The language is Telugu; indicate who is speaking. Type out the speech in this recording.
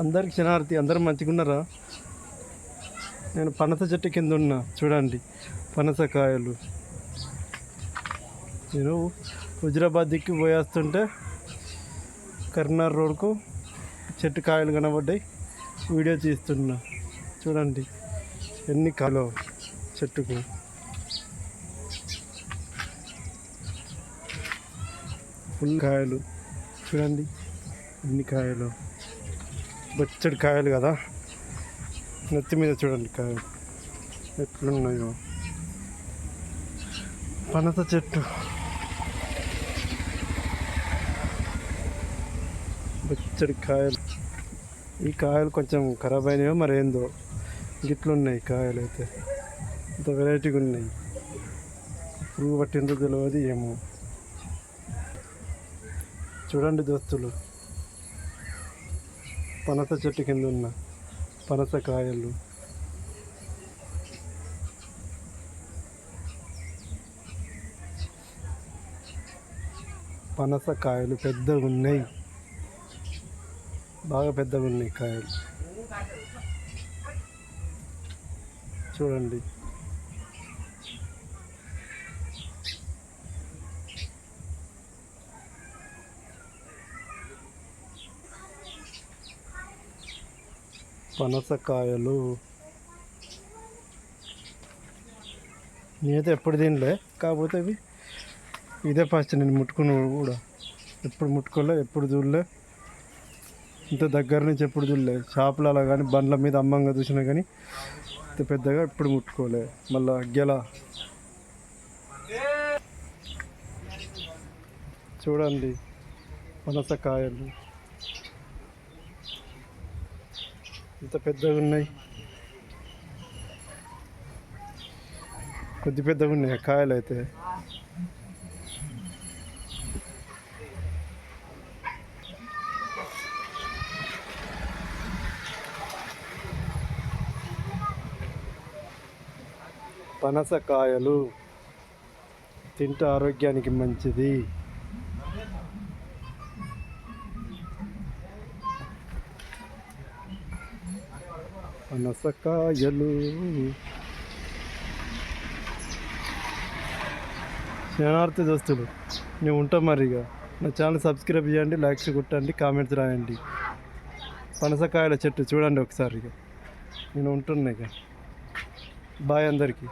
Speaker 1: అందరికి క్షణార్థి అందరూ మంచిగా ఉన్నారా నేను పనస చెట్టు కింద ఉన్నా చూడండి పనసకాయలు నేను హుజరాబాద్ దిక్కి పోయేస్తుంటే కరీంనగర్ రోడ్కు చెట్టు కాయలు కనబడ్డాయి. వీడియో తీస్తున్నా. చూడండి ఎన్ని కాయలు చెట్టుకు. ఫుల్ కాయలు. చూడండి ఎన్ని కాయలు. బొచ్చడి కాయలు కదా. నెత్తి మీద చూడండి కాయలు. ఎట్లున్నాయో. పనస చెట్టు. బొచ్చడి కాయలు. ఈ కాయలు కొంచెం ఖరాబ్ అయినాయో మరి ఏందో. గిట్లున్నాయి కాయలు అయితే. ఇంత వెరైటీగా ఉన్నాయి పురుగు పట్టిందో తెలియదు ఏమో. చూడండి దోస్తులు. పనస చెట్టు కింద ఉన్న పనస కాయలు. పనస కాయలు పెద్దగా ఉన్నాయి. బాగా పెద్దగా ఉన్నాయి కాయలు. చూడండి. పనసకాయలు. నేనైతే ఎప్పుడు తినలే కాకపోతే అవి ఇదే ఫస్ట్ నేను ముట్టుకుని కూడా. ఎప్పుడు ముట్టుకోలే ఎప్పుడు చూడలే. ఇంత దగ్గర నుంచి ఎప్పుడు చూడలే. షాపులలో అలా కానీ బండ్ల మీద అమ్మంగా చూసినా కానీ ఇంత పెద్దగా ఎప్పుడు ముట్టుకోలే. మళ్ళా గెల చూడండి పనసకాయలు. ఇంత పెద్దగా ఉన్నాయి. కొద్ది పెద్దగా ఉన్నాయి కాయలు అయితే. పనసకాయలు తింటే ఆరోగ్యానికి మంచిది. పనసకాయలు శనార్థి దోస్తులు నేను ఉంటాం మరి ఇక. నా ఛానల్ సబ్స్క్రైబ్ చేయండి లైక్స్ కొట్టండి కామెంట్స్ రాయండి. పనసకాయల చెట్టు చూడండి ఒకసారి ఇక. నేను ఉంటున్నా ఇక. బాయ్ అందరికీ.